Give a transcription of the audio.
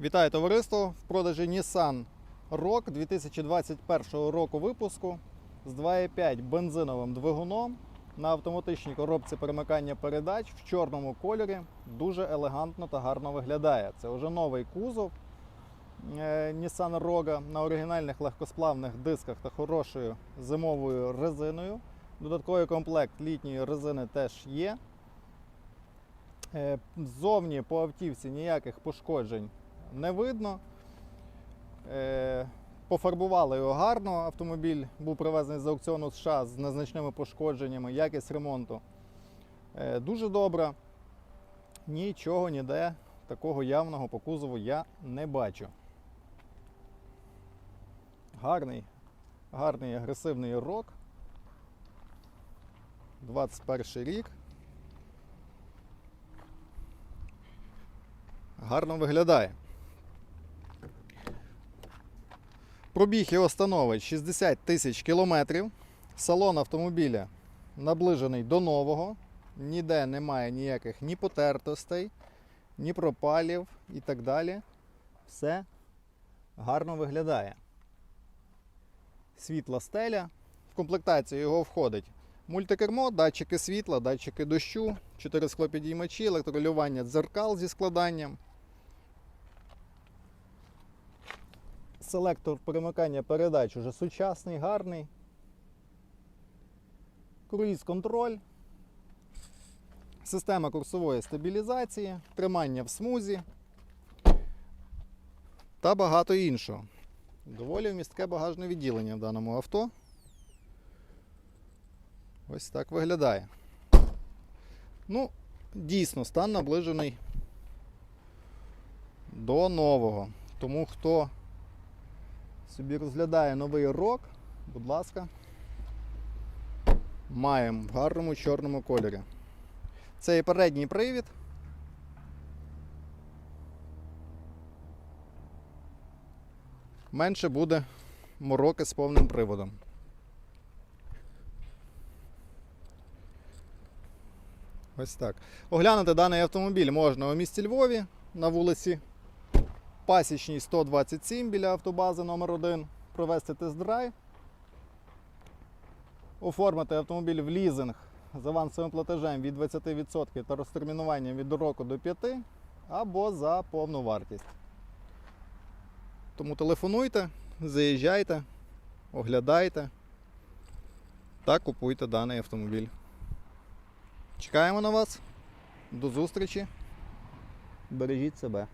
Вітаю товариство! В продажі Nissan Rogue 2021 року випуску з 2,5 бензиновим двигуном на автоматичній коробці перемикання передач в чорному кольорі. Дуже елегантно та гарно виглядає. Це вже новий кузов е, Nissan Rogue на оригінальних легкосплавних дисках та хорошою зимовою резиною. Додатковий комплект літньої резини теж є. Е, Ззовні по автівці ніяких пошкоджень не видно. Е, Пофарбували його гарно. Автомобіль був привезений з аукціону США з незначними пошкодженнями, якість ремонту е, дуже добра. Нічого ніде такого явного по кузову я не бачу. Гарний, гарний агресивний рок. 21 рік. гарно виглядає. Пробіг його становить 60 тисяч кілометрів. Салон автомобіля наближений до нового. Ніде немає ніяких ні потертостей, ні пропалів і так далі. Все гарно виглядає. Світла стеля. В комплектацію його входить мультикермо, датчики світла, датчики дощу, 4 склопідіймачі, електролювання дзеркал зі складанням. Селектор перемикання передач уже сучасний, гарний. Круїз контроль. Система курсової стабілізації, тримання в смузі та багато іншого. Доволі вмістке багажне відділення в даному авто. Ось так виглядає. Ну, дійсно, стан наближений до нового. Тому хто собі розглядає новий рок, будь ласка, маємо в гарному чорному кольорі. Це і передній привід. Менше буде мороки з повним приводом. Ось так. Оглянути даний автомобіль можна у місті Львові на вулиці Пасічній 127 біля автобази номер 1 провести тест-драйв. Оформити автомобіль в лізинг з авансовим платежем від 20% та розтермінуванням від року до 5 або за повну вартість. Тому телефонуйте, заїжджайте, оглядайте та купуйте даний автомобіль. Чекаємо на вас. До зустрічі. Бережіть себе.